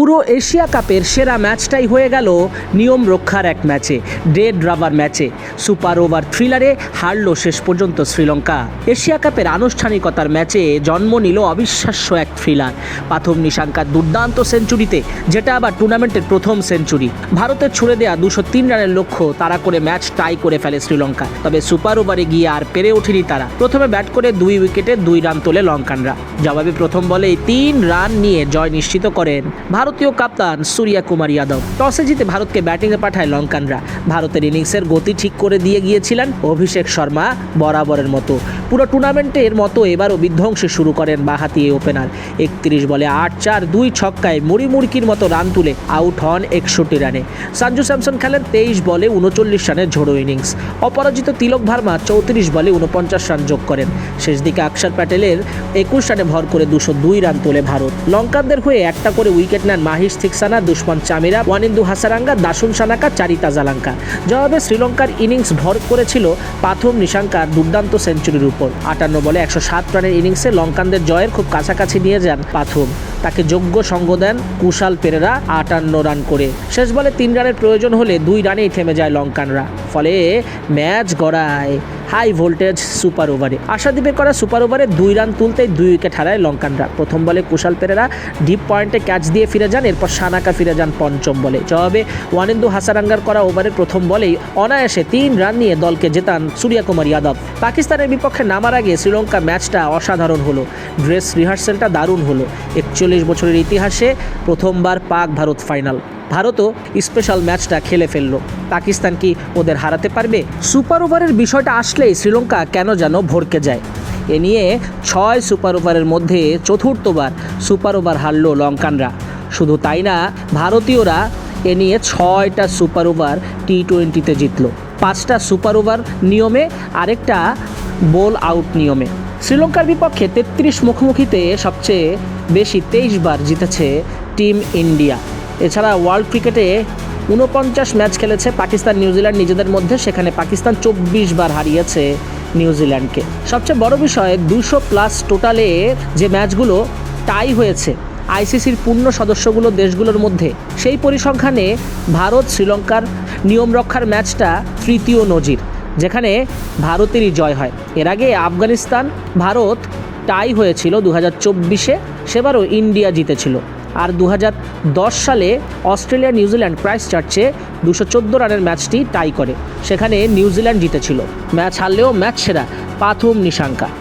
পুরো এশিয়া কাপের সেরা ম্যাচটাই হয়ে গেল নিয়ম রক্ষার এক ম্যাচে, ডেড রাবার ম্যাচে। সুপার ওভার থ্রিলারে হারল শেষ পর্যন্ত শ্রীলঙ্কা। এশিয়া কাপের আনুষ্ঠানিকতার ম্যাচে জন্ম নিল অবিশ্বাস্য এক থ্রিলার। পাথম নিশাঙ্কার দুর্দান্ত সেঞ্চুরিতে, যেটা আবার টুর্নামেন্টের প্রথম সেঞ্চুরি। ভারতের ছুড়ে দেয়া দুশো তিন রানের লক্ষ্য তারা করে ম্যাচ টাই করে ফেলে শ্রীলঙ্কা। তবে সুপার ওভারে গিয়ে আর পেরে ওঠেনি তারা। প্রথমে ব্যাট করে দুই উইকেটে দুই রান তোলে লঙ্কানরা। জবাবে প্রথম বলেই তিন রান নিয়ে জয় নিশ্চিত করেন ভারতীয় কাপ্তান সূর্যা কুমার যাদব। টসে জিতে ভারতকে ব্যাটিংয়ে পাঠায় লঙ্কানরা। ভারতের ইনিংসের গতি ঠিক করে দিয়ে গিয়েছিলেন অভিষেক শর্মা বরাবরের মতো। পুরো টুর্নামেন্টের মতো এবারও বিধ্বংসী শুরু করেন বাহাতি এই ওপেনার। একত্রিশ বলে আট, চার, দুই ছক্কায় মুড়ি মুড়কির মতো রান তুলে আউট হন একষট্টি রানে। সঞ্জু স্যামসন খেলেন তেইশ বলে উনচল্লিশ রানের ঝোড়ো ইনিংস। অপরাজিত তিলক ভার্মা চৌত্রিশ বলে উনপঞ্চাশ রান যোগ করেন। শেষ দিকে আকসার প্যাটেলের একুশ রানে ভর করে দুশো দুই রান তোলে ভারত। লঙ্কানদের হয়ে একটা করে উইকেট নেন মাহিশ থিকসানা দুষ্মান চামিরা, ওয়ানিন্দু হাসারাঙ্গা, দাসুন সানাকা, চারিতা জালাঙ্কা। জবাবে শ্রীলঙ্কার ইনিংস ভর করেছিল পাথম নিশাঙ্কার দুর্দান্ত সেঞ্চুরির উপর আটান্ন বলে একশো সাত রানের ইনিংসে লঙ্কানদের জয়ের খুব কাছাকাছি নিয়ে যান পাথুম। তাকে যোগ্য সঙ্গ দেন কুশাল পেরেরা আটান্ন রান করে। শেষ বলে তিন রানের প্রয়োজন হলে দুই রানেই থেমে যায় লঙ্কানরা। ফলে ম্যাচ গড়ায়। হাই ভোল্টেজ সুপার ওভারে। আশাদ্বীপের করা সুপার ওভারে দুই রান তুলতেই দুই উইকেট হারায় লঙ্কানরা। প্রথম বলে কুশাল পেরেরা ডিপ পয়েন্টে ক্যাচ দিয়ে ফিরে যান, এরপর সানাকা ফিরে যান পঞ্চম বলে। জবাবে ওয়ানেন্দু হাসারাঙ্গার করা ওভারের প্রথম বলেই অনায়াসে তিন রান নিয়ে দলকে জেতান সূর্যকুমার যাদব। পাকিস্তানের বিপক্ষে নামার আগে শ্রীলঙ্কা ম্যাচটা অসাধারণ হলো। ড্রেস রিহার্সেলটা দারুণ হলো। একচল্লিশ বছরের ইতিহাসে প্রথমবার পাক ভারত ফাইনাল। ভারতও স্পেশাল ম্যাচটা খেলে ফেলল। পাকিস্তান কি ওদের হারাতে পারবে? সুপার ওভারের বিষয়টা আসলেই শ্রীলঙ্কা কেন যেন ভরকে যায়? এ নিয়ে ছয় সুপার ওভারের মধ্যে চতুর্থবার সুপার ওভার হারলো লঙ্কানরা। শুধু তাই না, ভারতীয়রা এ নিয়ে ছয়টা সুপার ওভার টি টোয়েন্টিতে জিতল। পাঁচটা সুপার ওভার নিয়মে, আরেকটা বোল আউট নিয়মে। শ্রীলঙ্কার বিপক্ষে তেত্রিশ মুখোমুখিতে সবচেয়ে বেশি তেইশ বার জিতেছে টিম ইন্ডিয়া এছাড়া ওয়ার্ল্ড ক্রিকেটে উনপঞ্চাশ ম্যাচ খেলেছে পাকিস্তান নিউজিল্যান্ড নিজেদের মধ্যে, সেখানে পাকিস্তান চব্বিশ বার হারিয়েছে নিউজিল্যান্ডকে সবচেয়ে বড় বিষয়, দুশো প্লাস টোটালে যে ম্যাচগুলো টাই হয়েছে আইসিসির পূর্ণ সদস্যগুলো দেশগুলোর মধ্যে, সেই পরিসংখ্যানে ভারত, শ্রীলঙ্কার নিয়ম রক্ষার ম্যাচটা তৃতীয় নজির, যেখানে ভারতেরই জয় হয়। এর আগে আফগানিস্তান, ভারত টাই হয়েছিল দু হাজার চব্বিশে, সেবারও ইন্ডিয়া জিতেছিল। আর দু হাজার দশ সালে অস্ট্রেলিয়া নিউজিল্যান্ড ক্রাইস্ট চার্চে দুশো রানের ম্যাচটি টাই করে। সেখানে নিউজিল্যান্ড জিতেছিল। ম্যাচ হারলেও ম্যাচ সেরা পাথুম নিশাঙ্কা।